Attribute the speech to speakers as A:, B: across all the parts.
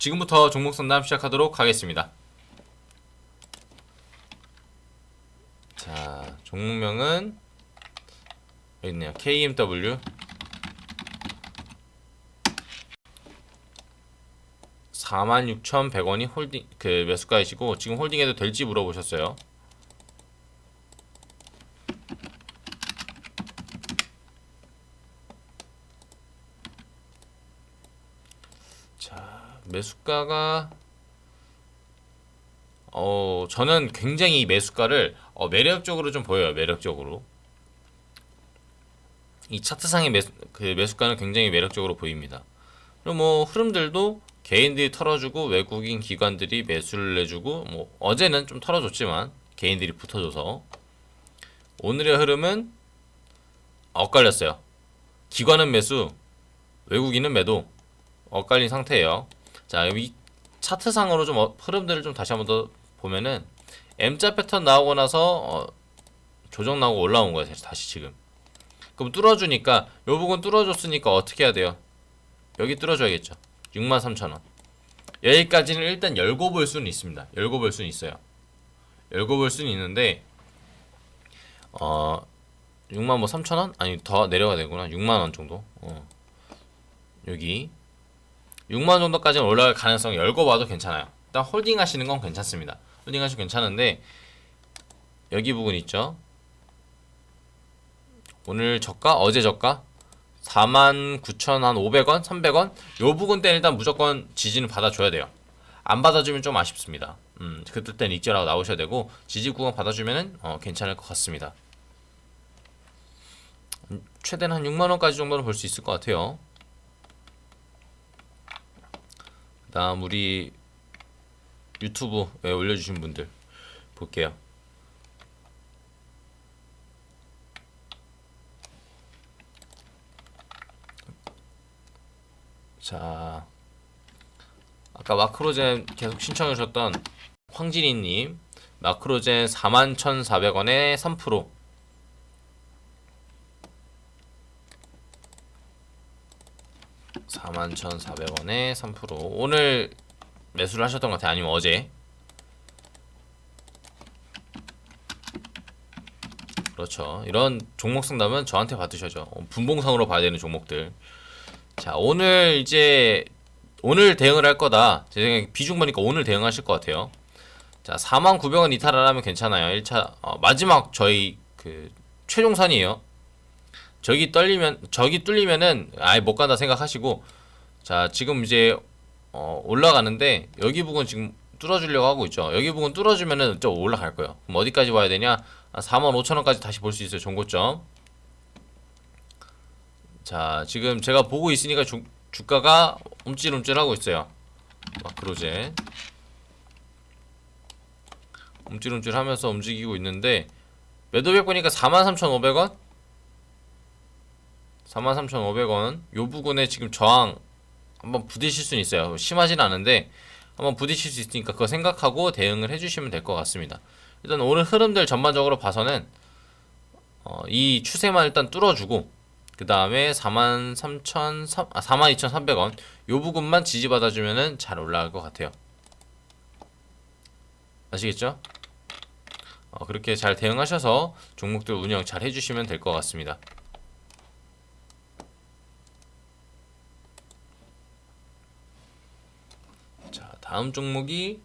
A: 지금부터 종목 상담 시작하도록 하겠습니다. 자, 종목명은 여기 있네요. KMW 46,100원이 홀딩 그 매수가이시고 지금 홀딩해도 될지 물어보셨어요. 자, 매수가가 어, 저는 굉장히 이 매수가를 어, 매력적으로 좀 보여요. 매력적으로. 이 차트상의 매수, 그 매수가는 굉장히 매력적으로 보입니다. 그리고 뭐 흐름들도 개인들이 털어주고 외국인 기관들이 매수를 내주고 뭐 어제는 좀 털어줬지만 개인들이 붙어줘서 오늘의 흐름은 엇갈렸어요. 기관은 매수, 외국인은 매도 엇갈린 상태예요. 자, 이 차트상으로 좀 어- 흐름들을 좀 다시 한번 더 보면은 M자 패턴 나오고 나서 어, 조정 나오고 올라온 거예요. 다시- 지금. 그럼 뚫어주니까 요 부분 뚫어줬으니까 어떻게 해야 돼요? 여기 뚫어줘야겠죠. 63,000원. 여기까지는 일단 열고 볼 수는 있습니다. 열고 볼 수는 있어요. 열고 볼 수는 있는데 어 6만 뭐 3,000원? 아니 더 내려가야 되구나. 6만 원 정도. 어. 여기 6만 원 정도까지는 올라갈 가능성 열고 봐도 괜찮아요. 일단 홀딩 하시는 건 괜찮습니다. 홀딩 하시면 괜찮은데 여기 부분 있죠. 오늘 저가 어제 저가 49,500원, 300원 요 부분 때는 일단 무조건 지지는 받아줘야 돼요. 안 받아주면 좀 아쉽습니다. 음, 그때 땐 익절하고 나오셔야 되고 지지 구간 받아주면은 어, 괜찮을 것 같습니다. 음, 최대는 한 6만 원까지 정도는 볼 수 있을 것 같아요. 그 다음 우리 유튜브에 올려주신 분들 볼게요. 자, 아까 마크로젠 계속 신청해 주셨던 황진희님 마크로젠 41,400원에 3% 사만 천사백 원에 3% 오늘 매수를 하셨던 것 같아요. 아니면 어제. 그렇죠. 이런 종목 상담은 저한테 받으셔죠. 어, 분봉상으로 봐야 되는 종목들. 자, 오늘 이제 오늘 대응을 할 거다. 제 생각에 비중 보니까 오늘 대응하실 것 같아요. 자, 49,000원 이탈을 하면 괜찮아요. 1차 어, 마지막 저희 그 최종선이에요. 저기 떨리면 저기 뚫리면은 아예 못 간다 생각하시고 자 지금 이제 어, 올라가는데 여기 부분 지금 뚫어주려고 하고 있죠. 여기 부분 뚫어주면은 좀 올라갈 거예요. 그럼 어디까지 봐야 되냐? 45,000원까지 다시 볼 수 있어요 종고점. 자 지금 제가 보고 있으니까 주, 주가가 움찔움찔 하고 있어요. 마크로제 움찔움찔 하면서 움직이고 있는데 매도백 보니까 43,500원 43,500원. 요 부분에 지금 저항 한번 부딪힐 수는 있어요. 심하진 않은데 한번 부딪힐 수 있으니까 그거 생각하고 대응을 해주시면 될 것 같습니다. 일단 오늘 흐름들 전반적으로 봐서는 어, 이 추세만 일단 뚫어주고 그 다음에 43,000 아, 42,300원. 요 부분만 지지받아주면은 잘 올라갈 것 같아요. 아시겠죠? 어, 그렇게 잘 대응하셔서 종목들 운영 잘 해주시면 될 것 같습니다 자, 다음 종목이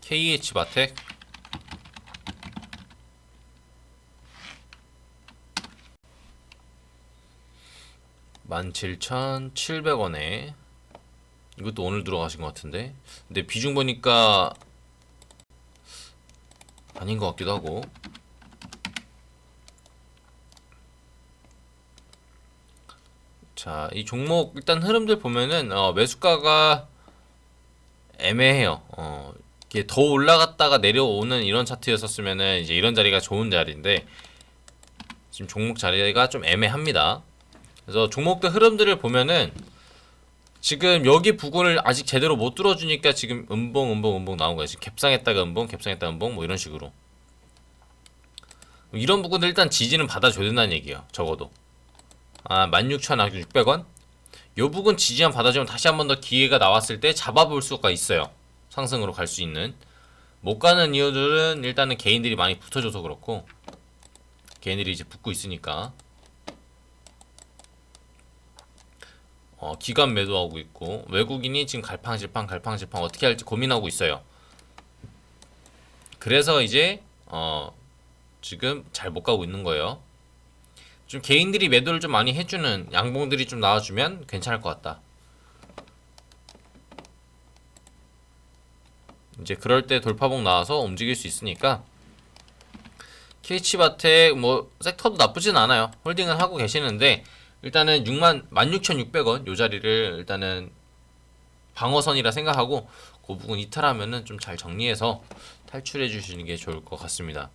A: KH 바텍. 만칠천칠백 원에. 이것도 오늘 들어가신 것 같은데. 근데 비중 보니까 아닌 것 같기도 하고. 자 이 종목 일단 흐름들 보면은 어, 매수가가 애매해요. 어, 이게 더 올라갔다가 내려오는 이런 차트였었으면은 이제 이런 자리가 좋은 자리인데 지금 종목 자리가 좀 애매합니다. 그래서 종목들 흐름들을 보면은 지금 여기 부분을 아직 제대로 못 뚫어주니까 지금 음봉 음봉 음봉 나온 거예요. 지금 갭상했다가 음봉 갭상했다가 음봉 뭐 이런 식으로 이런 부분들 일단 지지는 받아줘야 된다는 얘기예요. 적어도 아 16,600원 요 부분 지지만 받아주면 다시 한 번 더 기회가 나왔을 때 잡아볼 수가 있어요. 상승으로 갈 수 있는 못 가는 이유들은 일단은 개인들이 많이 붙어줘서 그렇고 개인들이 이제 붙고 있으니까 어, 기관 매도하고 있고 외국인이 지금 갈팡질팡 갈팡질팡 어떻게 할지 고민하고 있어요. 그래서 이제 어, 지금 잘 못 가고 있는 거예요. 좀 개인들이 매도를 좀 많이 해주는 양봉들이 좀 나와주면 괜찮을 것 같다. 이제 그럴 때 돌파봉 나와서 움직일 수 있으니까 KH바텍 뭐 섹터도 나쁘진 않아요. 홀딩은 하고 계시는데 일단은 6만 16,600원 요 자리를 일단은 방어선이라 생각하고 그 부분 이탈하면은 좀 잘 정리해서 탈출해 주시는 게 좋을 것 같습니다.